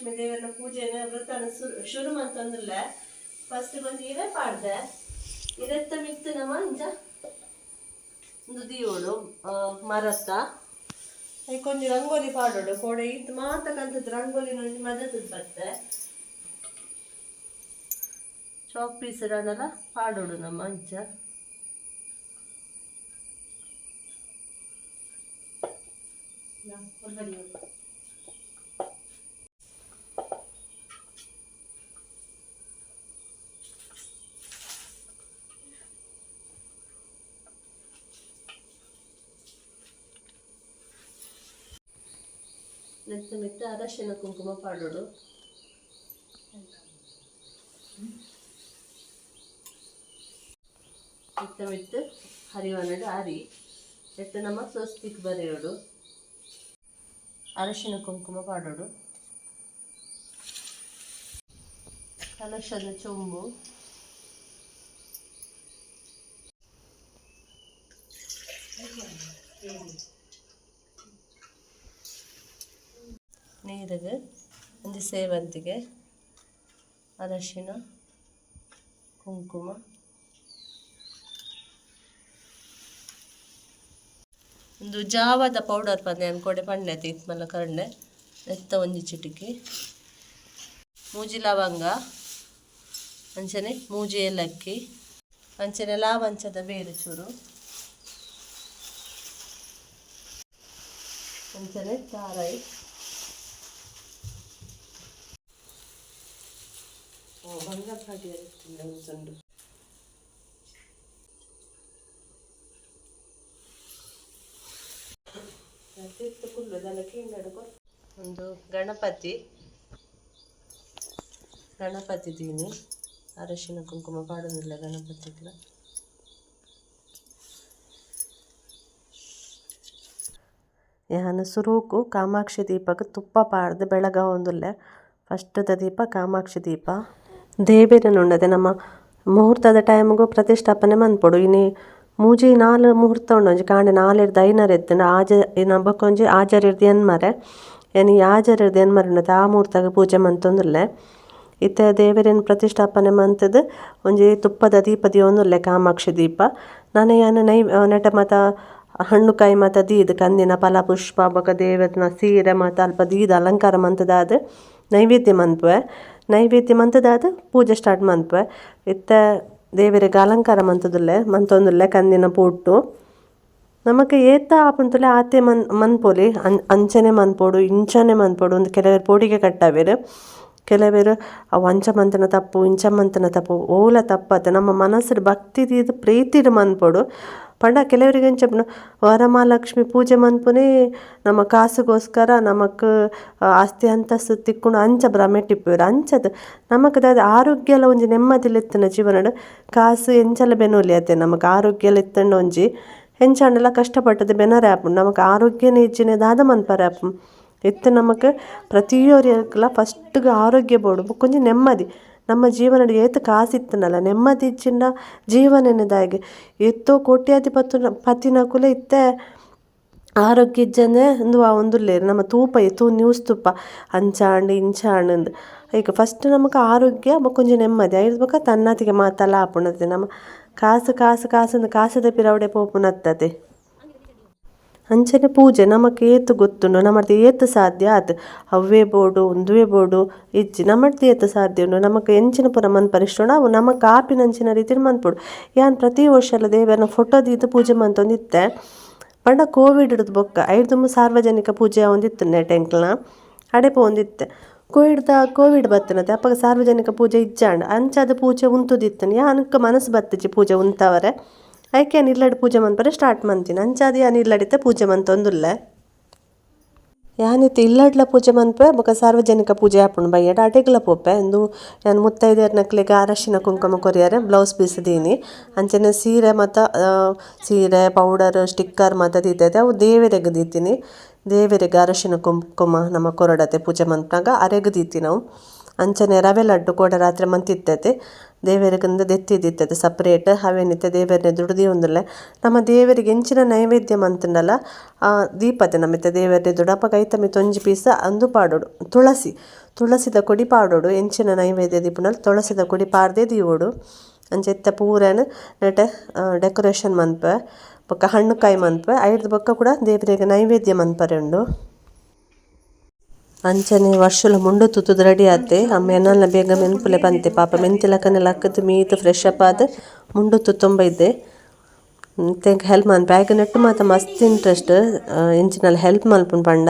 ವರಮಹಾಲಕ್ಷ್ಮಿ ದೇವರ ಪೂಜೆನ ವ್ರತನ ಶುರು ಮಂತಂದಿಲ್ಲ ಫಸ್ಟ್ ಬಂದು ಇವೇ ಪಾಡ್ದೆ. ಇರತ್ತ ಮಿತ್ತು ನಮ್ಮ ಇಂಜ ಒಂದು ದೀವಳು ಮರತ್ತ ಕೊಂಚ ರಂಗೋಲಿ ಪಾಡೋಡು ಕೋಡೆ ಇದು ಮಾತ ಕಲ್ತದ್ದು ರಂಗೋಲಿ ನೋಡಿ ಮದತದ ಬತ್ತೆ. ಚಾಕ್ ಪೀಸ್ ಇರೋದೆಲ್ಲ ಪಾಡೋಡು ನಮ್ಮ ಅಂಚ ನೆತ್ತ ಮಿತ್ತ ಅರಶಿನ ಕುಂಕುಮ ಪಾಡೋಡು ಮಿತ್ತ ಹರಿವನಡು ಹರಿ ನೆತ್ತ ನಮ್ಮ ಸ್ವಸ್ತಿಕ್ ಬರೆಯೋಡು ಅರಶಿನ ಕುಂಕುಮ ಪಾಡೋಡು ಕಲಶದ ಚೊಂಬು. ನೀರಿಗೆ ಒಂದು ಸೇವಂತಿಗೆ, ಅರಶಿನ, ಕುಂಕುಮ. ಒಂದು ಜಾವದ ಪೌಡರ್ ಪಂದೆ ಅನ್ಕೊಡೆ ಪಣ್ಣೆ ಮಲ್ಲ ಕರ್ಣೆ ಎತ್ತ ಒಂಜಿ ಚಿಟಿಕಿ. ಮೂಜಿ ಲವಂಗ, ಅಂಚನೆ ಮೂಜಿ ಏಲಕ್ಕಿ, ಅಂಚನೆ ಲಾವಂಚದ ಬೇರೆ ಚೂರು. ಅಂಚನೆ ತಾರಾಯಿ ಬಂಗಾರ ಪಾಟಿ ಒಂದು ಒಂದು ಗಣಪತಿ. ಗಣಪತಿ ದೀನಿ. ಅರಶಿನ ಕುಂಕುಮ ಪಾಡೋದಿಲ್ಲ ಗಣಪತಿ ಯಾನು ಸುರೂಕು ಕಾಮಾಕ್ಷಿ ದೀಪಕ್ಕೆ ತುಪ್ಪ ಪಾಡ್ದು ಬೆಳಗ ಒಂದುಲ್ಲೆ ಫಸ್ಟದ ದೀಪ ಕಾಮಾಕ್ಷಿ ದೀಪ. ದೇವೇರನುಂಡದೆ ನಮ್ಮ ಮುಹೂರ್ತದ ಟೈಮ್ಗೂ ಪ್ರತಿಷ್ಠಾಪನೆ ಮನ್ಪೊಡು. ಇನಿ ಮೂಜಿ ನಾಲ್ ಮುಹೂರ್ತ ಉಂಡು ಒಂಜಿ ಕಾಂಡೆ ನಾಲೆರ್ದು ಐನರ್ ಎತ್ತುಂಡು ಆಜ ಬಕೊಂಜಿ ಆಜರೆರ್ದ್ ಎನ್ಮರೆ. ಎನಿ ಇರ್ದು ಎನ್ಮರೆ ಉಂಡತೆ, ಆ ಮುಹೂರ್ತಾಗ ಪೂಜೆ ಮಂತೊಂದುಲ್ಲೆ. ಇತ್ತೆ ದೇವೆರೆನ್ ಪ್ರತಿಷ್ಠಾಪನೆ ಮಂತದ ಒಂಜಿ ತುಪ್ಪದ ದೀಪ ದಿಯೊಂದುಲ್ಲೆ ಕಾಮಾಕ್ಷಿ ದೀಪ. ನಾನು ಯಾನ್ ನೈ ನೆಟ ಮಾತ, ಹಣ್ಣು ಕಾಯಿ ಮಾತ ದೀದ್, ಕಂದಿನ ಫಲ, ಪುಷ್ಪ, ಬೊಕ ದೇವರ್ನ ಸೀರೆ ಮಾತ ಅಲ್ಪ ದೀದ್, ಅಲಂಕಾರ ಮಂತದಾದ್ ನೈವೇದ್ಯ ಮನ್ಪುವೆ ನೈವೇದ್ಯ ಮಂತದಾದ ಪೂಜೆ ಸ್ಟಾರ್ಟ್ ಮನ್ಪುವೆ ಇತ್ತ ದೇವರಿಗೆ ಅಲಂಕಾರ ಮಂತದಲ್ಲೇ ಮಂತೊಂದುಲ್ಲೆ ಕಂದಿನ ಪೂಟ್ಟು. ನಮಗೆ ಏತ ಆಪುಂತುಲೆ ಆತೆ ಮನ್, ಮನ್ಪೋಲಿ, ಅನ್, ಅಂಚನೆ ಮನ್ಪೋಡು, ಇಂಚನೆ ಮನ್ಪೋಡು, ಒಂದು ಕೆಲವರು ಪೋಡಿಗೆ ಕಟ್ಟವೆರ್ ಕೆಲವೆರ್ ಅವು ಅಂಚ ಮಂತುನ ತಪ್ಪು ಇಂಚ ಮಂತನ ತಪ್ಪು, ಓಲ ತಪ್ಪತ್ ನಮ್ಮ ಮನಸ್ಸುಡು ಭಕ್ತಿ ದೀದ್ ಪ್ರೀತಿಡ್ ಮನ್ಪೊಡು. ಪಂಡ ಕೆಲವರಿಗೆ ಎಂಚಪ್ನ ವರಮಹಾಲಕ್ಷ್ಮಿ ಪೂಜೆ ಮನ್ಪುನೆ ನಮ್ಮ ಕಾಸುಗೋಸ್ಕರ ನಮಕ್ ಆಸ್ತಿ ಅಂತಸ್ತು ತಿಕ್ಕುಂಡು ಅಂಚ ಭ್ರಮೆ ಟಿಪ್ಪುವೆರ್. ಅಂಚದ್ ನಮಕ್ ದಾದ ಆರೋಗ್ಯಲ ಒಂಜಿ ನೆಮ್ಮದಿಲ ಜೀವನಡು. ಕಾಸು ಎಂಚಲ ಬೆನೊಲಿ ಅತ್ತೆ ನಮಕ್ ಆರೋಗ್ಯಲ ಇತ್ತಂಡ ಒಂಜಿ ಎಂಚಾಂಡಲ ಕಷ್ಟಪಟ್ಟದು ಬೆನರೆ ಆಪುಂಡು ನಮಕ್ ಆರೋಗ್ಯನೆ ಇಜ್ಜಿನೆ ದಾದ ಮನ್ಪರೆ ಆಪುಂಡು ನಮಗೆ ನಮಕ್ ಫಸ್ಟ್ಗೆ ಆರೋಗ್ಯ ಬೋಡು ಬೊಕೊಂಜಿ ನೆಮ್ಮದಿ. ನಮ್ಮ ಜೀವನಡ್ ಏತ್ ಕಾಸು ಇತ್ತುಂಡಲ ನೆಮ್ಮದಿ ಇಜ್ಜಿಂಡ ಜೀವನ ಎನ್ನದಾಯೆ ಎತ್ತೋ ಕೋಟ್ಯಾಧಿಪತಿ ಪತಿನಕುಲು ಇತ್ತೆ. ಆರೋಗ್ಯ ಇಜ್ಜಂದೆ ಉಂದು ಲೇರು ನಮ್ಮ ತೂಪ ಎತ್ತು ನ್ಯೂಸ್ ತುಪ್ಪ ಅಂಚಾಂಡ್, ಇಂಚಾಂಡ್ ಇಂದ್ ಈಗ ಫಸ್ಟ್ ನಮಕ್ ಆರೋಗ್ಯ ಕೊಂಚ ನೆಮ್ಮದಿ. ಐದು ಬೊಕ ತನ್ನತಿಗೆ ಮಾತಲ್ಲ ಆಪುಂಡತೆ ನಮ್ಮ ಕಾಸು ಕಾಸು ಕಾಸುಂದು ಕಾಸದ ಪಿರವಡೆ ಪೋಪುನತ್ತತೆ ಅಂಚನೆ ಪೂಜೆ ನಮಕ್ ಏತ್ ಗೊತ್ತುಂಡು ನಮ್ಮಡ್ದ್ ಏತ್ ಸಾಧ್ಯ ಆತ್? ಅವ್ವೆ ಬೋಡು ಉಂದುವೆ ಬೋಡು, ಇಜ್ಜಿ ನಮ್ಮಡ್ದ್ ಏತ್ ಸಾಧ್ಯ ಉಂಡು ನಮಕ್ ಎಂಚಿನ ಪೂರ ಮನ್ ಇಷ್ಟ ಉಂಡು ಅವು ನಮಕ್ ಆಪಿನಂಚಿನ ರೀತಿಡ್ ಮನ್ಪುಡು. ಯಾನ್ ಪ್ರತಿ ವರ್ಷಲ ದೇವೆರ್ನ ಫೋಟೋ ದೀದ್ ಪೂಜೆ ಮಂತೊಂದಿತ್ತೆ. ಪಂಡ ಕೋವಿಡ್ ಡ್ ಬೊಕ್ಕ, ಐದು ದುಂಬು ಸಾರ್ವಜನಿಕ ಪೂಜೆ ಒಂದಿತ್ತು ಟೆಂಕ್ಲ್ನ ಅಡೆ ಕೋವಿಡ್ ಕೋವಿಡ್‌ದ ಕೋವಿಡ್ ಬತ್ತನತೆ ಅಪಗ ಸಾರ್ವಜನಿಕ ಪೂಜೆ ಇಜ್ಜಾಂಡ್ ಅಂಚಾದ ಪೂಜೆ ಉಂತುದಿತ್ತನೆ ಯಾನಕ್ಕೆ ಮನಸ್ಸು ಬತ್ತಿಜಿ ಪೂಜೆ ಉಂತವರೆ. ಐಕೆ ಅನಿಲ್ಲಡ್ ಪೂಜೆ ಮನ್ಪರೆ ಸ್ಟಾರ್ಟ್ ಮಂತಿನ. ಅಂಚಾದಿ ಅನಿಲ್ಲಡಿತ ಪೂಜೆ ಮಂತೊಂದುಲ್ಲೆ. ಯಾನಿತ್ತು ಇಲ್ಲಡ್ಲ ಪೂಜೆ ಮನ್ಪೆ ಬೊಕ ಸಾರ್ವಜನಿಕ ಪೂಜೆ ಆಪುಂಡು ಬಯ್ಯಡ್ ಅಡೆಗ್ಲ ಪೋಪೆ. ಉಂದು ಯಾನ್ ಮುತ್ತೈದೆರ್ನಕ್ಲೆಗ್ ಅರಶಿನ ಕುಂಕುಮ ಕೊರಿಯರೆ, ಬ್ಲೌಸ್ ಪೀಸ್ ದೀನಿ ಅಂಚನೆ ಸೀರೆ ಮತ್ತು ಸೀರೆ, ಪೌಡರ್, ಸ್ಟಿಕ್ಕರ್ ಮತ್ತು ದೀತೈತೆ ಅವು ದೇವೆರೆಗ್ ದೀತೀನಿ ದೇವರಿಗೆ ಅರಶಿನ ಕುಂಕುಮ ನಮ ಕೊರಡತೆ ಪೂಜೆ ಮಂತ್ನಾಗ ಅರೆಗ್ ದೀತಿ ನಾವು ಅಂಚನೆ ರವೆ ಲಡ್ಡು ಕೂಡ ರಾತ್ರಿ ಮಂತಿತ್ತೆತೆ ದೇವರಿಗಂದು ದೆತ್ತಿದಿತ್ತದು ಸಪ್ರೇಟ್ ಹವೇನಿತ್ತ ದೇವರನ್ನ ದುಡ್ದು ಒಂದಲ್ಲ ನಮ್ಮ ದೇವರಿಗೆ ಎಂಚಿನ ನೈವೇದ್ಯ ಮಂತುಂಡಲ ಆ ದೀಪದ ದೇವರನ್ನ ದುಡಪ ಕೈತಮಿ ತೊಂಜಿ ಒಂಜಿ ಪೀಸ ಅಂದು ಪಾಡೋಡು. ತುಳಸಿ, ತುಳಸಿದ ಕೊಡಿ ಪಾಡೋಡು. ಎಂಚಿನ ನೈವೇದ್ಯ ದೀಪನಲ್ಲಿ ತುಳಸಿದ ಕೊಡಿ ಪಾಡ್ದೆ ದೀವೋಡು. ಅಂಚೆತ್ತ ಪೂರನ್ ನೆಟೆ ಡೆಕೋರೇಷನ್ ಮನ್ಪೆ ಬೊಕ್ಕ ಹಣ್ಣುಕಾಯಿ ಮನ್ಪೆ ಐರ್ದ ಕೂಡ ದೇವರಿಗೆ ನೈವೇದ್ಯ ಮನ್ಪರೆ ಉಂಡು ಅಂಚನೆ ವರ್ಷಲ ಮುಂಡು ತುತ್ತುದು ರೆಡಿ ಆತೆ. ಅಮ್ಮ ಎನ್ನಲ್ನ ಬೇಗ ಮೆನ್ಪುಲೆ ಬಂತೆ. ಪಾಪ ಮೆಂತಿಲಕನೆಲ್ಲ ಅಕ್ಕದು ಮೀತು ಫ್ರೆಶ್ ಅಪ್ ಆದ ಮುಂಡು ತುತ್ತುಂಬ ಇದ್ದೆ. ತೆಂಕ್ ಹೆಲ್ಪ್ ಮನ್ಪೆ ಬ್ಯಾಗ್ ನೆಟ್ಟು ಮಾತ ಮಸ್ತ್ ಇಂಟ್ರೆಸ್ಟ್ ಇಂಚಿನಲ್ಲಿ ಹೆಲ್ಪ್ ಮಲ್ಪುನ್ ಪಂಡ.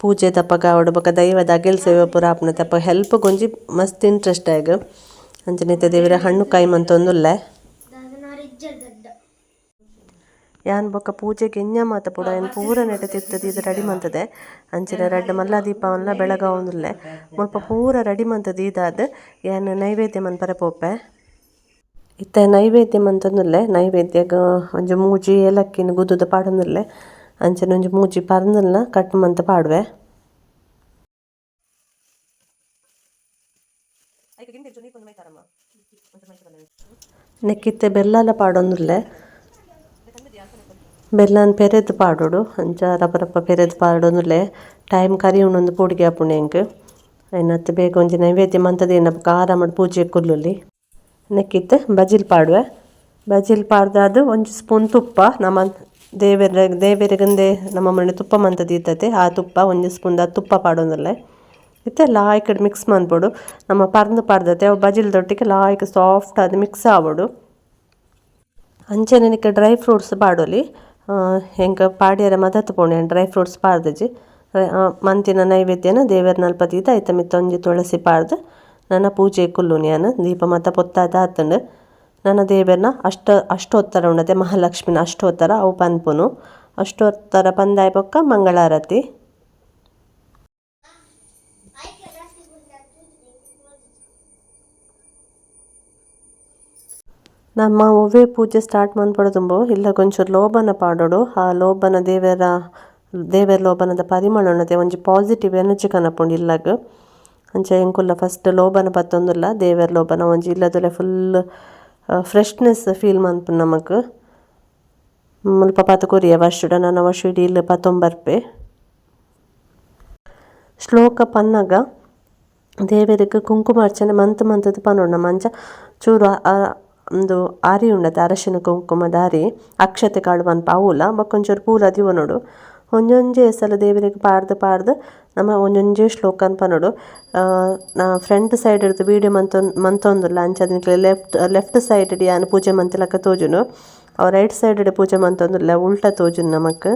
ಪೂಜೆ ತಪ್ಪಗ ಅವಡು ಬೊಕ ದೈವದ ಅಗೆಲ್ ಸೇವೆ ಪೂರ ಆಪುನ ತಪ್ಪ ಹೆಲ್ಪ್ ಗೊಂಜಿ ಮಸ್ತ್ ಇಂಟ್ರೆಸ್ಟ್ ಆಗ. ಅಂಚನೆ ದೇವರ ಹಣ್ಣು ಕಾಯಿ ಮಂತೊಂದುಲ್ಲೆ. ಯಾನ್ ಬೊಕ ಪೂಜೆ ಎಂಜ ಮಾತ ಪುಡ ಯಾನ್ ಪೂರ ನೆಟ ತಿರ್ತದೆ, ಇದು ರೆಡಿ ಮಂತದೆ. ಅಂಚಿನ ರೆಡ್ ಮಲ್ಲ ದೀಪವನ್ನ ಬೆಳಗಾವೊಂದುಲ್ಲೆ ಮುಲ್ಪ ಪೂರ ರೆಡಿ ಮಂತದ ಇದಾದ. ಯಾನ್ ನೈವೇದ್ಯ ಮನ್ಪರೆ ಪೋಪೆ ಇತ್ತ ನೈವೇದ್ಯ ಮಂತಂದುಲ್ಲೆ ನೈವೇದ್ಯಗ ಒಂಜಿ ಮೂಜಿ ಏಲಕ್ಕಿನ ಗುದ್ದುದ ಪಾಡೊಂದುಲ್ಲೆ ಅಂಚಿನ ಒಂಜಿ ಮೂಜಿ ಪರಂದಲ್ನ ಕಟ್ ಮಂತ್ ಪಾಡುವೆ. ನೆಕ್ಕಿತ್ತೆ ಬೆಲ್ಲಲ ಪಾಡೊಂದುಲ್ಲೆ ಬೆಲ್ಲನ್ ಪೆರೆದ್ ಪಾಡೋಡು ಅಂಚ ರಪ್ಪ ರಪ್ಪ ಪೆರೆದು ಪಾಡೊಂದುಲ್ಲೆ ಟೈಮ್ ಕರಿ ಉಣ್ಣೊಂದು ಪೂಡಿಗೆ ಆಪುಂಡು ಎಂಕ್ ಐನತ್ತು ಬೇಗ ಒಂಜಿ ನೈವೇದ್ಯ ಮಂತದ ಏನಪ್ಪ ಕಾರ ಮಾಡಿ ಪೂಜೆ ಕುಲ್ಲುಲಿ ನೆಕ್ಕಿತ್ತೆ ಬಜಿಲ್ ಪಾಡುವೆ ಬಜಿಲ್ ಪಾಡ್ದಾದ ಒಂಜಿ ಸ್ಪೂನ್ ತುಪ್ಪ ನಮ್ಮ ದೇವೇರ ದೇವೇರಿಗಂದೆ ನಮ್ಮ ಮನೆ ತುಪ್ಪ ಮಂತದ ಇದ್ದತೆ ಆ ತುಪ್ಪ ಒಂಜಿ ಸ್ಪೂನ್ದ ತುಪ್ಪ ಪಾಡೊಂದುಲ್ಲೆ ಇತ್ತೆ ಲಾಯ್ಕ್ ಮಿಕ್ಸ್ ಮನ್ಪೊಡು ನಮ್ಮ ಪರ್ಂದ್ ಪಾಡ್ದತೆ ಅವು ಬಜಿಲ್ ದೊಟ್ಟಿಗೆ ಲಾಯ್ಕ್ ಸಾಫ್ಟ್ ಅದು ಮಿಕ್ಸ್ ಆಗೋಡು ಅಂಚೆ ನನಗೆ ಡ್ರೈ ಫ್ರೂಟ್ಸ್ ಪಾಡೊಲಿ ಎಂಕ ಪಾಡ್ಯರ ಮದತ್ ಪೋಣೆ ಡ್ರೈ ಫ್ರೂಟ್ಸ್ ಪಾರ್ದಜಿ ಮಂತಿನ ನೈವೇದ್ಯನ ದೇವರ ನಲ್ಪದೀದ ಐತ ಮಿತ್ತೊಂಜಿ ತುಳಸಿ ಪಾಡ್ದು, ನನ್ನ ಪೂಜೆ ಕುಲ್ಲುನಿಯನ್ ದೀಪ ಮಾತ ಪೊತ್ತಾದ ಆತಂಡು ನನ್ನ ದೇವರನ ಅಷ್ಟ, ಅಷ್ಟೋತ್ತರ ಉಂಡತೆ, ಮಹಾಲಕ್ಷ್ಮಿನ ಅಷ್ಟೋತ್ತರ ಅವು ಪನ್ಪುನು. ಅಷ್ಟೋತ್ತರ ಪಂದಾಯ ಪೊಕ್ಕ ಮಂಗಳಾರತಿ. ನಮ್ಮ ಒವ್ವೆ ಪೂಜೆ ಸ್ಟಾರ್ಟ್ ಮನ್ಪಡದುಂಬು ಇಲ್ಲ ಗೊಂಚೂರು ಲೋಬನ ಪಾಡೋಡು. ಆ ಲೋಬನ ದೇವರ ದೇವರ ಲೋಬನದ ಪರಿಮಳ ಉಣ್ಣತೆ ಒಂಜಿ ಪಾಸಿಟಿವ್ ಎನರ್ಜಿ ಕನಪುಂಡು ಇಲ್ಲಗ್. ಅಂಚ ಎಂಕುಲ್ಲ ಫಸ್ಟ್ ಲೋಬನ ಬತ್ತೊಂದುಲ್ಲ ದೇವರ ಲೋಬನ ಒಂಜಿ ಇಲ್ಲದಲೆ ಫುಲ್ ಫ್ರೆಶ್ನೆಸ್ ಫೀಲ್ ಮನ್ಪುಂಡು ನಮಕ್. ಮುಲ್ಪ ಪತ ಕೊರಿಯ ವರ್ಷುಡ, ನನ್ನ ವರ್ಷ ಇಡೀ ಪತ್ತೊಂಬರ್ಪೆ. ಶ್ಲೋಕ ಪನ್ನಗ, ದೇವರಿಗೆ ಕುಂಕುಮಾರ್ಚನೆ ಮಂತ್ ಮಂತದ ಪನ್ನೋಣ ಮಂಚ ಚೂರು ಒಂದು ಆರಿ ಉಂಡತೆ ಅರಶಿನ ಕುಂಕುಮ ದಾರಿ ಅಕ್ಷತೆ ಕಾಳು ಪಾವುಲ ಪೂಲ ಪೂರ ದಿವನೋಡು ಒಂಜೊಂಜೆ ಸಲ ದೇವರಿಗೆ ಪಾಡ್ದು ಪಾಡ್ದು, ನಮ್ಮ ಒಂಜೊಂಜೆ ಶ್ಲೋಕನ್ ಪನೋಡು ನಾ ಫ್ರಂಟ್ ಸೈಡ್ ಹಿಡ್ದು ವೀಡಿಯೋ ಮಂತೊಂದು ಮಂತೊಂದುಲ್ಲ, ಅಂಚ ಲೆಫ್ಟ್ ಲೆಫ್ಟ್ ಸೈಡ್ ಯಾನ್ ಪೂಜೆ ಮಂತಿಲಕ ತೋಜುನು. ಅವ್ರ ರೈಟ್ ಸೈಡ್ ಪೂಜೆ ಮಂತೊಂದುಲ್ಲ, ಉಲ್ಟ ತೋಜುನು ನಮಕ್.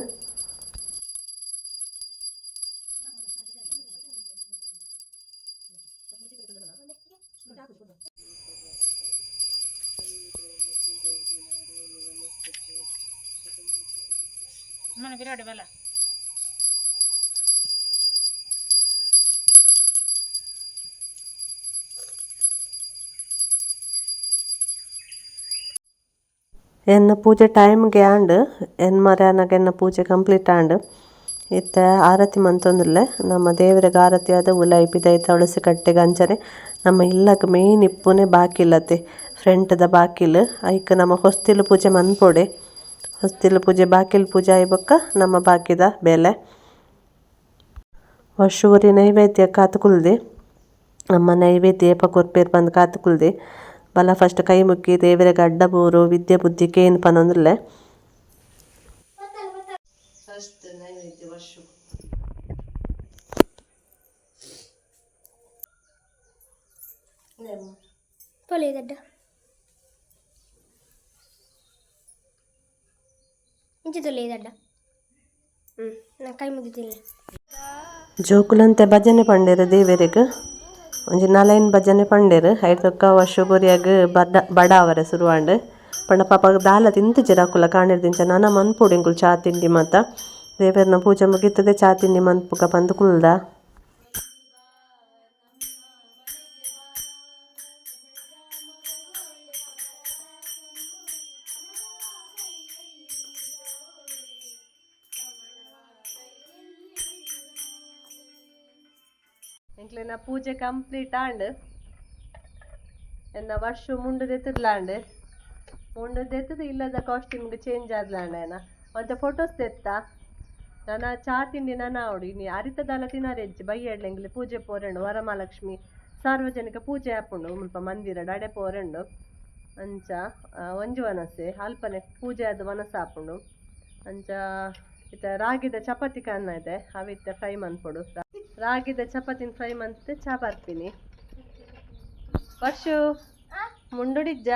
ಎನ್ನ ಪೂಜೆ ಟೈಮ್ಗೆ ಆಂಡ್ ಎನ್ ಮರ್ಯಾನಗ ಎನ್ನ ಪೂಜೆ ಕಂಪ್ಲೀಟ್ ಆಂಡ್ ಇತ್ತ ಆರತಿ ಮಂತೊಂದುಲ್ಲೆ ನಮ್ಮ ದೇವರಿಗೆ ಆರತಿ ಆದ ಉಲೈ ಪಿದೈ ತುಳಸಿ ಕಟ್ಟೆಗೆ ಅಂಚನೆ ನಮ್ಮ ಇಲ್ಲಕ ಮೇನ್ ಇಪ್ಪುನೆ ಬಾಕಿಲತೆ ಫ್ರಂಟ್ದ ಬಾಕಿಲ್ ಐಕ್ ನಮ್ಮ ಹೊಸ್ತಿಲು ಪೂಜೆ ಮನ್ಪೊಡೆ ಹೊಸ್ತಿಲು ಪೂಜೆ ಬಾಕಿಲ್ ಪೂಜೆ ಐಬಕ್ಕ ನಮ್ಮ ಬಾಕಿದ ಬೆಲೆ ವರ್ಷೂರಿ ನೈವೇದ್ಯ ಕಾತುಕುಲ್ದೆ ನಮ್ಮ ನೈವೇದ್ಯ ಏಪ ಕೊರ್ಪೇರ್ ಬಂದು ಕಾತುಕುಲ್ದೆ ಬಲ ಫಸ್ಟ್ ಕೈ ಮುಕ್ಕಿ ದೇವರಿಗೆ ಅಡ್ಡ ಬೋರು ವಿದ್ಯೆ ಬುದ್ಧಿ ಕೇನ್ ಪನೊಂದುಲ್ಲೆ ಫಸ್ಟ್ ನೈವೇದ್ಯ ವರ್ಷ ತೊಳೆದಡ್ಡ ಇಂಚೆ ತೊಳೆದಡ್ಡ ಹ್ಞೂ ನಾ ಕೈ ಮುಗಿದಿಲ್ಲ ಜೋಕುಲಂತೆ ಭಜನೆ ಪಂಡಿರ ದೇವರಿಗೆ. ಒಂಜಿ ನಲೈನ್ ಭಜನೆ ಪಂಡೆರ್ ಐದಕ್ಕ ವರ್ಷ ಗೊರಿಯಾಗ ಬಡ ಬಡ ಅವರ ಸುರುವಾಂಡ್. ಪಂಡ ಪಾಪ ದಾಲ ತಿಂತು ಜಿರಾಕುಲ ಕಾಣಿರ್ದಿಂಚ ನಾನ ಮನ್ಪುಡು ಚಾ ತಿಂಡಿ ಮಾತ. ದೇವೆರ್ನ ಪೂಜೆ ಮುಗಿತದೆ ಚಾ ತಿಂಡಿ ಮನ್ಪುಗ ಪಂದ್ ಕುಲ್ದ. ಪೂಜೆ ಕಂಪ್ಲೀಟ್ ಆಂಡ್ ಎನ್ನ ವರ್ಷ ಮುಂಡು ಮುಂಡದೆತ್ತದು ಮುಂಡು ದೆತ್ತದು ಇಲ್ಲದ ಕಾಸ್ಟ್ಯೂಮ್ಗೆ ಚೇಂಜ್ ಆದ್ಲಾಂಡ್ ಏನ ಮತ್ತೆ ಫೋಟೋಸ್ ತೆತ್ತ ನನ್ನ ಚಾ ತಿಂಡಿ ನಾನು ಅವಡು ಇನ್ನು ಅರಿತದಲ್ಲ ತಿನ್ನಾರೆಜ್ಜಿ ಬೈಯಡ್ಲೆಂಗ್ಲಿ ಪೂಜೆ ಪೋರೆಂಡು ವರಮಹಾಲಕ್ಷ್ಮಿ ಸಾರ್ವಜನಿಕ ಪೂಜೆ ಹಾಪುಂಡು ಮುಲ್ಪ ಮಂದಿರ ಡಡೆ ಪೋರೆಂಡು ಅಂಚ ಒಂಜು ವನಸೆ ಅಲ್ಪನೆ ಪೂಜೆ ಆದ ವನಸ ಹಾಪುಂಡು ಅಂಚ ಇತ್ತ ರಾಗಿದ ಚಪಾತಿ ಕನ್ನ ಇದೆ ಅವಿತ್ತ ಫ್ರೈ ಮನ್ಪೊಡು ರಾಗಿದ ಚಪಾತಿನ ಫ್ರೈ ಮಂತ್ ಚಾ ಬರ್ತೀನಿ. ವರ್ಷು ಮುಂಡುಡಿಜ್ಜ.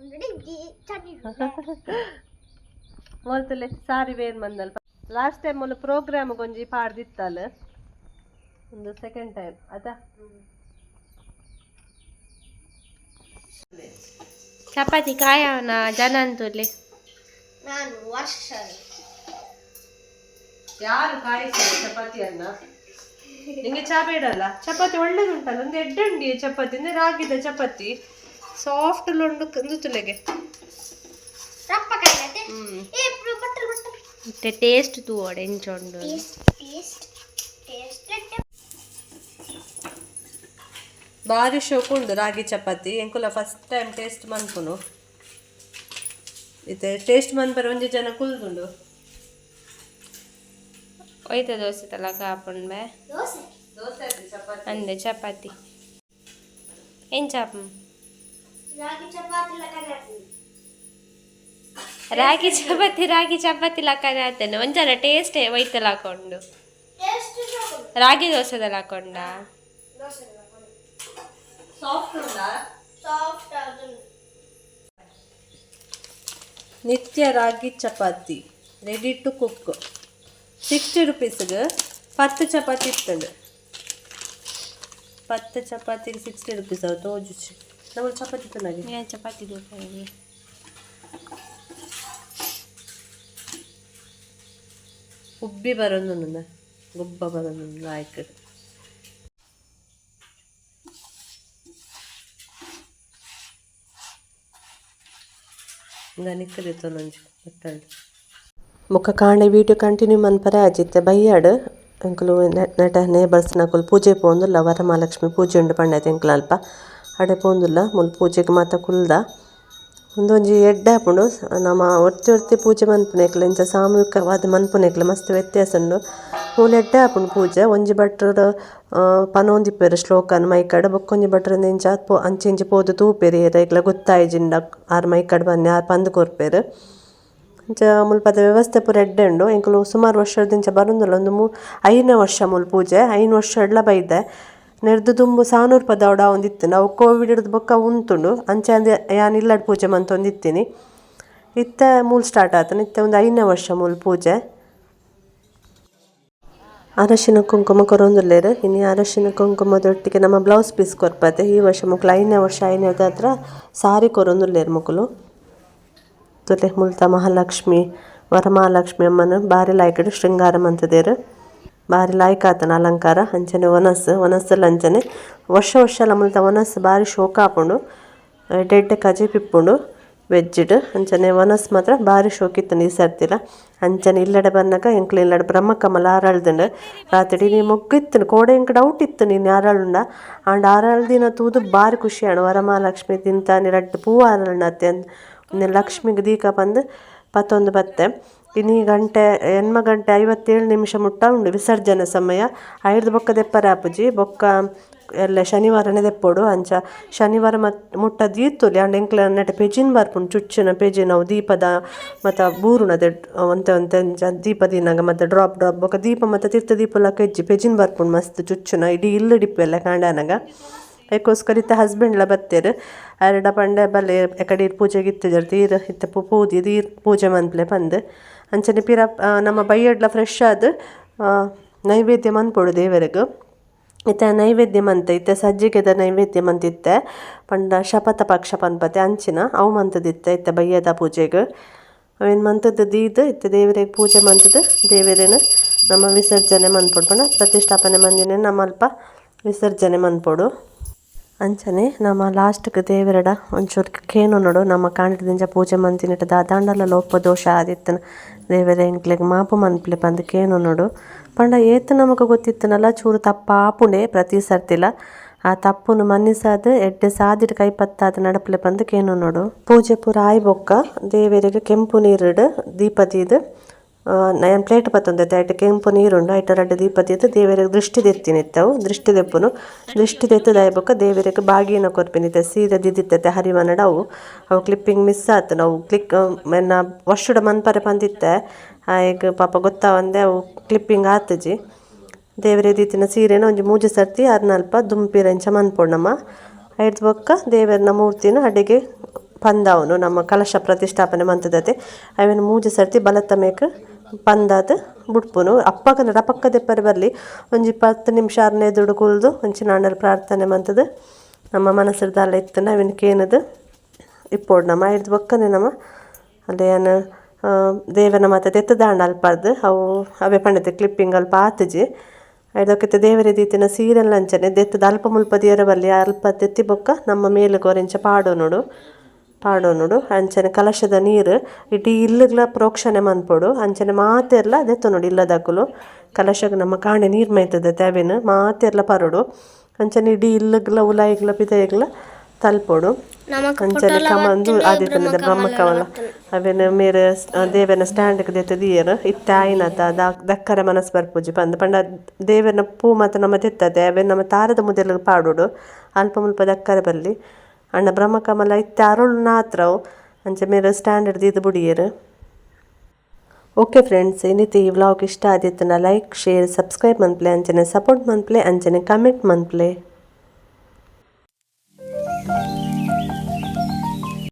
ಮೊಲ್ತಲೆ ಸಾರಿ ವೇರ್ ಮಂದಲ್ಪ ಲಾಸ್ಟ್ ಟೈಮ್ ಒಂದು ಪ್ರೋಗ್ರಾಮ್ ಗೊಂಜಿ ಪಾಡ್ದಿತ್ತಲ್ಲ? ಒಂದು ಸೆಕೆಂಡ್ ಟೈಮ್ ಅದ ಚಪಾತಿ ಕಾಯವನ ಜನ ಅಂತೂಲಿ ನಾನು ವರ್ಷ. ಯಾರು ಕಾಯಿಸ್ತಾರೆ ಚಪಾತಿಯನ್ನ? ನಿಂಗೆ ಚಾ ಬೇಡಲ್ಲ? ಚಪಾತಿ ಒಳ್ಳೇದುಂಟಲ್ಲ? ಒಂದು ಎಡ್ಡಂಡಿ ಚಪಾತಿ ಅಂದ್ರೆ ರಾಗಿದ ಚಪಾತಿ. ಸಾಫ್ಟ್ ಉಂಡು ಕಂದುತುಲೆಗೆ ರಪ್ಪ ಕಾಯಿಲೆ ಹ್ಮ್. ಏ ಬಟ್ಟಲ್ ಬಟ್ಟಲ್ ಮತ್ತೆ ಟೇಸ್ಟ್ ತೂವಡೆ ಎಂಚೊಂಡು ಭಾರಿ ಶೋಕು ಉಂಡು ರಾಗಿ ಚಪಾತಿ. ಎಂಕುಲ ಫಸ್ಟ್ ಟೈಮ್ ಟೇಸ್ಟ್ ಮನ್ಪುನು ಇತ್ತೆ ಟೇಸ್ಟ್ ಮನ್ಪರ ಒಂಜಿ ಜನ ಕುಲ್ದುಂಡು. ಒಯ್ತ ದೋಸೆ ತಲ ಕಾಪುಂಡ್ಬೆ ದೋಸೆ ಚಪಾತಿ ಅಂದೆ ಚಪಾತಿ ಏನ್ ಚಾಪ ರಾಗಿ ಚಪಾತಿ ರಾಗಿ ಚಪಾತಿ ಲಕ್ಕನೆ ಆತೇನೆ ಒಂಚರ ಟೇಸ್ಟ್ ಒಯ್ತಲ್ಲ ಹಾಕೊಂಡು ರಾಗಿ ದೋಸೆದಲ್ಲಿ ಹಾಕೊಂಡ soft ಉಂಡಾ Nitya ragi chapati ready to cook sixty ருபீஸுக்கு பத்து ಚಪಾತಿ ಇರ್ತದೆ ಪತ್ತು ಚಪಾತಿಗೆ ಸಿಕ್ಸ್ಟಿ ರುಪೀಸ್ ಆಗುತ್ತೆ ಓಜಿಸಿ ನಮಗೆ ಚಪಾತಿ ತಿನ್ನಾಗಿ ಏನು ಚಪಾತಿ ಬೇಕಾಗಿ ಉಬ್ಬಿ ಬರೋದು ನನ್ನ ಗೊಬ್ಬ ಬರೋದು ನನ್ನ ಆಯ್ಕೆ ಗಣಿಕರಿತ್ತು ನಂಜು ಮತ್ತಲ್ಲಿ ಮುಖ ಕಾಂಡೆ ವಿಡಿಯೋ ಕಂಟಿನ್ಯೂ ಮನ್ಪರೆ ಆಜಿತ್ತೆ ಬೈಯಾಡ್ ಎಂಕುಲು ನೆಟ ನೇಬರ್ಸ್ ನಕುಲು ಪೂಜೆ ಪೋಂದುಲ್ಲ, ವರಮಹಾಲಕ್ಷ್ಮಿ ಪೂಜೆ ಉಂಡು ಪಂಡೈತೆ ಎಂಕುಲು ಅಲ್ಪ. ಅಡೆ ಪೋಂದುಲ್ಲ, ಮುಲು ಪೂಜೆಗೆ ಮಾತ ಕುಲ್ದ. ಉಂದೊಂಜಿ ಎಡ್ಡೆ ಆಪುಂಡು, ನಮ್ಮ ಒರ್ತಿ ಒರ್ತಿ ಪೂಜೆ ಮನ್ಪುನೆಕ್ಲ, ಇಂಚ ಸಾಮೂಹಿಕವಾದ ಮನ್ಪುನೆಕ್ಲ ಮಸ್ತ್ ವ್ಯತ್ಯಾಸ ಉಂಡು. ಮೂಲು ಎಡ್ಡೆ ಆಪುಂಡು ಪೂಜೆ, ಒಂಜಿ ಭಟ್ರು ಪನೊಂದಿಪ್ಪೆರು ಶ್ಲೋಕನ್ ಮೈಕಡ್, ಬೊಕ್ಕೊಂಜಿ ಭಟ್ರಿಂದ ಇಂಚ ಅಂಚಿ ಇಂಚಿ ಪೋದು ತೂಪೆರಿ ಏಕ್ಲ ಗೊತ್ತಾಯ್ಜಿಂಡ ಆರ್ ಮೈಕಡ್ ಬನ್ನಿ, ಆರ್ ಪಂದ್ ಕೊರ್ಪೆರು. ಇಂಚ ಮುಲ್ಪದ ವ್ಯವಸ್ಥೆ ಪೂರ ಎಡ್ಡೆ ಉಂಡು ಎಂಕುಲು ಸುಮಾರು ವರ್ಷದಿಂಚ ಬರೊಂದುಲ್ಲ ಒಂದು ಮೂ ಐದನೇ ವರ್ಷ ಮುಲ್ ಪೂಜೆ ಐನ್ ವರ್ಷ ಎಡ್ಲ ಬೈದೆ ನೆರ್ದು ಸಾನೂರು ಪದ ಅವಡ ಒಂದಿತ್ತು ನಾವು ಕೋವಿಡ್ ಹಿಡಿದು ಬೊಕ್ಕ ಉಂತುಂಡು ಅಂಚೆ ಅಂದೆ ಯಾನ್ ಇಲ್ಲಡ್ ಪೂಜೆ ಮಂತ್ ಒಂದಿತ್ತೀನಿ ಇತ್ತೆ ಮೂಲ್ ಸ್ಟಾರ್ಟ್ ಆತನ ಇತ್ತೆ ಒಂದು ಐದನೇ ವರ್ಷ ಮೂಲ್ ಪೂಜೆ ಅರಶಿನ ಕುಂಕುಮ ಕೊರೊಂದುಲ್ಲೇರು ಇನ್ನು ಅರಶಿನ ಕುಂಕುಮದೊಟ್ಟಿಗೆ ನಮ್ಮ ಬ್ಲೌಸ್ ಪೀಸ್ ಕೊರ್ಪತ್ತೆ ಈ ವರ್ಷ ಮಕ್ಕಳು ಐದನೇ ವರ್ಷ ಐದನೇ ಹತ್ರ ಸಾರಿ ಕೊರೊಂದುಲ್ಲೇರು ಮುಕ್ಲು ತುಲೆ ಮುಲ್ತ ಮಹಾಲಕ್ಷ್ಮಿ, ವರಮಹಾಲಕ್ಷ್ಮಿ ಅಮ್ಮನ ಭಾರಿ ಲಾಯ್ಕಡು ಶೃಂಗಾರ ಮಂತದೇರು ಭಾರಿ ಲಾಯ್ಕ್ ಆತನ ಅಲಂಕಾರ ಅಂಚನೆ ಒನಸ್ ಒನಸ್ಸಲ್ಲಿ ಅಂಚನೆ ವರ್ಷ ವರ್ಷ ಮುಲ್ತ ಒನಸ್ ಬಾರಿ ಶೋಕ ಆಪುಂಡು ಡೆಡ್ ಕಜಿ ಪಿಪ್ಪುಂಡು, ವೆಜ್ಜಿಡ್ ಅಂಚನೆ ಒನಸ್ ಮಾತ್ರ ಬಾರಿ ಶೋಕಿತ್ತು ನೀ ಸರ್ತಿಲ ಅಂಚನೆ ಇಲ್ಲಡೆ ಬನ್ನಗ ಎಂಕ್ಲು ಇಲ್ಲಡೆ ಬ್ರಹ್ಮಕಮಲ ಆರಾಳ್ದುಂಡು. ರಾತ್ರಿ ನೀ ಮುಗ್ಗಿತ್ತು ಕೋಡೆ ಎಂಕ ಡೌಟ್ ಇತ್ತು ನೀನು ಆರಾಳುಂಡ ಆಂಡ್ ಆರಾಳ್ದಿನ ತೂದು ಬಾರಿ ಖುಷಿ ಆಣು ವರಮಹಾಲಕ್ಷ್ಮಿ ತಿಂತಾನೆ, ರಡ್ಡು ಪೂ ಆರಾಳ್ನತ್ತೆ ಅಂದ್ ಇನ್ನು ಲಕ್ಷ್ಮಿಗೆ ದೀಕ ಬಂದು ಪತ್ತೊಂದು ಬತ್ತೆ. ಇನ್ನು ಗಂಟೆ, ಎನ್ಮ ಗಂಟೆ ಐವತ್ತೇಳು ನಿಮಿಷ ಮುಟ್ಟ ಉಂಡು ವಿಸರ್ಜನೆ ಸಮಯ. ಐದು ಬೊಕ್ಕ ದೆಪ್ಪರೆ ಆಪುಜಿ ಬೊಕ್ಕ ಎಲ್ಲ ಶನಿವಾರನೇ ದೆಪ್ಪೋಡು ಅಂಚ. ಶನಿವಾರ ಮತ್ ಮುಟ್ಟ ದೀತುಲಿ ಅಂಡ್ ಎಂಕ್ಲ ನೆಟ ಪೆಜಿನ್ ಬರ್ಪುಂಡು ಚುಚ್ಚಿನ ಪೆಜಿನವು ದೀಪದ ಮತ್ತು ಬೂರುಣದ ಒಂತೆ ಒಂತೆ ಅಂಚ ದೀಪ ದಿನಾಗ ಮತ್ತು ಡ್ರಾಪ್ ಡ್ರಾಪ್ ಬೊಕ್ಕ ದೀಪ ಮತ್ತು ತೀರ್ಥ ದೀಪ ಲಕ್ಕ ಹೆಜ್ಜಿ ಪೆಜಿನ್ ಬರ್ಪುಂಡು ಮಸ್ತ್ ಚುಚ್ಚುನ, ಇಡೀ ಇಲ್ಲು ಡಿಪ್ಪೆಲ್ಲ ಕಾಂಡಾನಾಗ. ಅದಕ್ಕೋಸ್ಕರ ಇತ್ತ ಹಸ್ಬೆಂಡ್ಲ ಬತ್ತೆರ್ ಅರಡ ಪಂಡೆ ಬಲೆ ಎಕಡೆ ಪೂಜೆಗೆ ಇತ್ತಿದ್ರು ತೀರ್, ಇತ್ತ ಪೂದಿ, ತೀರ್ ಪೂಜೆ ಮನ್ಪ್ಲೆ ಪಂದ್ ಅಂಚನೆ ಪಿರ ನಮ್ಮ ಬೈಯಡ್ಲ ಫ್ರೆಶ್ ಆದ್ ನೈವೇದ್ಯ ಮನ್ಪೊಡು ದೇವರಿಗೆ. ಇತ್ತ ನೈವೇದ್ಯ ಮಂತ, ಇತ್ತೆ ಸಜ್ಜಿಗೆದ ನೈವೇದ್ಯ ಮಂತಿತ್ತೆ ಪಂಡ ಶಪಥ ಪಕ್ಷ ಪನ್ಪತೆ ಅಂಚಿನ, ಅವು ಮಂತದಿತ್ತೆ ಇತ್ತೆ ಬೈಯದ ಪೂಜೆಗೆ. ಅವೇನು ಮಂತದ್ದು ದೀದು, ಇತ್ತೆ ದೇವರಿಗೆ ಪೂಜೆ ಮಂತದ, ದೇವರೇನ ನಮ್ಮ ವಿಸರ್ಜನೆ ಮನ್ಪೊಡು ಪಂಡ ಪ್ರತಿಷ್ಠಾಪನೆ ಮಂದಿನ ನಮ್ಮ ಅಲ್ಪ ವಿಸರ್ಜನೆ ಮನ್ಪೊಡು. ಅಂಚನೆ ನಮ್ಮ ಲಾಸ್ಟ್ಗ್ ದೇವರಡ ಒಂಚೂರು ಕೇನು ನೋಡು. ನಮ್ಮ ಕಾಂಡದಿಂದ ಪೂಜೆ ಮಂತಿನಿಟ್ಟು ದಾದಾಂಡಲ ಲೋಪ ದೋಷ ಆದಿತ್ತನ. ದೇವರ ಎಂಕ್ಲೆಗ್ ಮಾಪು ಮನ್ಪ್ಲೆ ಬಂದು ಕೇನು ನೋಡು. ಪಂಡ ಏತು ನಮಗೆ ಗೊತ್ತಿತ್ತನಲ್ಲ, ಚೂರು ತಪ್ಪ ಆಪುಂಡೆ ಪ್ರತಿ ಸರ್ತಿಲ. ಆ ತಪ್ಪುನು ಮನ್ನಿಸಾದ ಎಡ್ಡೆ ಸಾದಿಡ್ ಕೈ ಪತ್ತಾದ ನಡಪಲೆ ಬಂದು ಕೇನು ನೋಡು. ಪೂಜೆ ಪೂರ ಆಯ್ ಬೊಕ್ಕ ದೇವರಿಗೆ ಕೆಂಪು ನೀರಿಡು ದೀಪ ನಾನು ಪ್ಲೇಟ್ ಬತ್ತೊಂದೈತೆ ಐಟ್ ಕೆಂಪು ನೀರುಂಡು ಐಟ ರಡ್ಡ ದೀಪತಿ ತೀದು ದೇವರಿಗೆ ದೃಷ್ಟಿ ದೆತ್ತಿನಿತ್ತವು ದೃಷ್ಟಿ ದೆಪ್ಪುನು. ದೃಷ್ಟಿ ದೆತ್ತು ದಯಬೊಕ್ಕ, ದೇವರಿಗೆ ಬಾಗಿನ ಕೊರ್ಪಿನಿತ್ತೆ. ಸೀರೆ ದಿದ್ದಿತ್ತ ಹರಿವನಡ ಅವು ಅವು ಕ್ಲಿಪ್ಪಿಂಗ್ ಮಿಸ್ ಆತು. ನಾವು ಕ್ಲಿಕ್ ಮೆನ್ನ ವರ್ಷುಡ ಮನ್ಪರೆ ಬಂದಿತ್ತೆ ಈಗ ಪಾಪ ಗೊತ್ತಾವಂದೆ, ಅವು ಕ್ಲಿಪ್ಪಿಂಗ್ ಆತಜಿ. ದೇವರ ದೀತಿನ ಸೀರೆನ ಒಂಜಿ ಮೂಜೆ ಸರ್ತಿ ಅರ್ನಲ್ಪ ದುಂಪಿರೆಂಚ ಮನ್ಪೊಣ್ಣಮ್ಮ. ಐಟ್ ಬೊಕ್ಕ, ದೇವರನ ಮೂರ್ತಿನ ಅಡಿಗೆ ಪಂದಾವನು, ನಮ್ಮ ಕಲಶ ಪ್ರತಿಷ್ಠಾಪನೆ ಮಂತದತೆ ಐವನ್ ಮೂಜಿ ಸರ್ತಿ ಬಲತ್ತ ಮೇಕ್ ಪಂದಾದ ಬುಡ್ಪುನು. ಅಪ್ಪಗ ರಪಕ್ಕ ಪರಿ ಬರಲಿ, ಒಂಜಿ ಇಪ್ಪತ್ತು ನಿಮಿಷ ಆರನೇ ದುಡ್ಡು ಕುಲ್ದು, ಒಂಚಿ ನಾಣಲ್ ಪ್ರಾರ್ಥನೆ ಮಂತದ ನಮ್ಮ ಮನಸ್ಸರ್ದಾಲ ಇತ್ತು ಅವೇನು ಕೇನದು. ಇಪ್ಪೋಡು ನಮ್ಮ ಐದು ಬೊಕ್ಕನೆ ನಮ್ಮ. ಅಲ್ಲಿ ಏನು ದೇವನ ಮಾತ ತೆತ್ತದಾಂಡ ಅಲ್ಪಾರ್ದು ಅವು, ಅವೆ ಪಂಡತೆ ಕ್ಲಿಪ್ಪಿಂಗ್ ಅಲ್ಪ ಆತಜಿ. ಐದಕ್ಕೆ ದೇವರ ದೀತಿನ ಸೀರೆಲ್ಲ ಅಂಚನೆ, ದೆತ್ತದ ಅಲ್ಪ ಮುಲ್ಪ ದೇವರ ಬಲ್ಲಿ ಅಲ್ಪ ತೆತ್ತಿ ಬೊಕ್ಕ ನಮ್ಮ ಮೇಲೆ ಕೊರೆಂಚ ಪಾಡೋ ನೋಡು. ಪಾಡೋ ನೋಡು. ಅಂಚನೆ ಕಲಶದ ನೀರು ಇಡೀ ಇಲ್ಲಗ್ಲ ಪ್ರೋಕ್ಷಣೆ ಮನ್ಪೊಡು. ಅಂಚನೆ ಮಾತೆರ್ಲ ದೆತ್ತ ನೋಡಿ ಇಲ್ಲದಾಕುಲು ಕಲಶಗ್ ನಮ್ಮ ಕಾಣೆ ನೀರು ಮೈತದ ತ್ಯಾವೇನು ಮಾತೆರ್ಲ ಪರೋಡು. ಅಂಚನೆ ಇಡೀ ಇಲ್ಲಗ್ಲ ಉಲಾಯಿಗ್ಲ ಪಿತಾಯಿಗ್ಲ ತಲ್ಪೊಡು. ಅಂಚನೆ ಕಮಂದು ಆದಿತ್ತನದ ಬ್ರಹ್ಮಕಮಲ ಅವೇನು ಮೇರೆ ದೇವನ ಸ್ಟ್ಯಾಂಡ್ಗೆ ದೆತ್ತ ದಿಯರು. ಇತ್ತ ಆಯ್ನತ ದಕ್ಕರೆ ಮನಸ್ಸು ಬರ್ಪೂಜಿ ಪಂದ್. ಪಂಡ ದೇವನ ಪೂ ಮಾತ ನಮ್ಮ ತೆತ್ತದೆ ಅವೇನು ನಮ್ಮ ತಾರದ ಮುದೆಲ್ ಪಾಡೋಡು. ಅಲ್ಪ ಮುಲ್ಪ ದಕ್ಕರೆ ಬಲ್ಲಿ. ಅಣ್ಣ ಇತ್ತ ಅರುಳ್ ನಾತ್ರವು ಅಂಚೆ ಮೇರೆ ಸ್ಟ್ಯಾಂಡರ್ಡ್ ಹಿಡ್ದು ಬುಡಿಯರು. ಓಕೆ ಫ್ರೆಂಡ್ಸ್ ಇನ್ನಿತ್ತು ಈ ವ್ಲಾಗ್ ಇಷ್ಟ ಆದಿತ್ತನ ಲೈಕ್ ಶೇರ್ ಸಬ್ಸ್ಕ್ರೈಬ್ ಮನ್ಪ್ಲೆ ಅಂಚನೆ ಸಪೋರ್ಟ್ ಮನ್ಪ್ಲೆ ಅಂಚನೆ ಕಮೆಂಟ್ ಮನ್ಪ್ಲೆ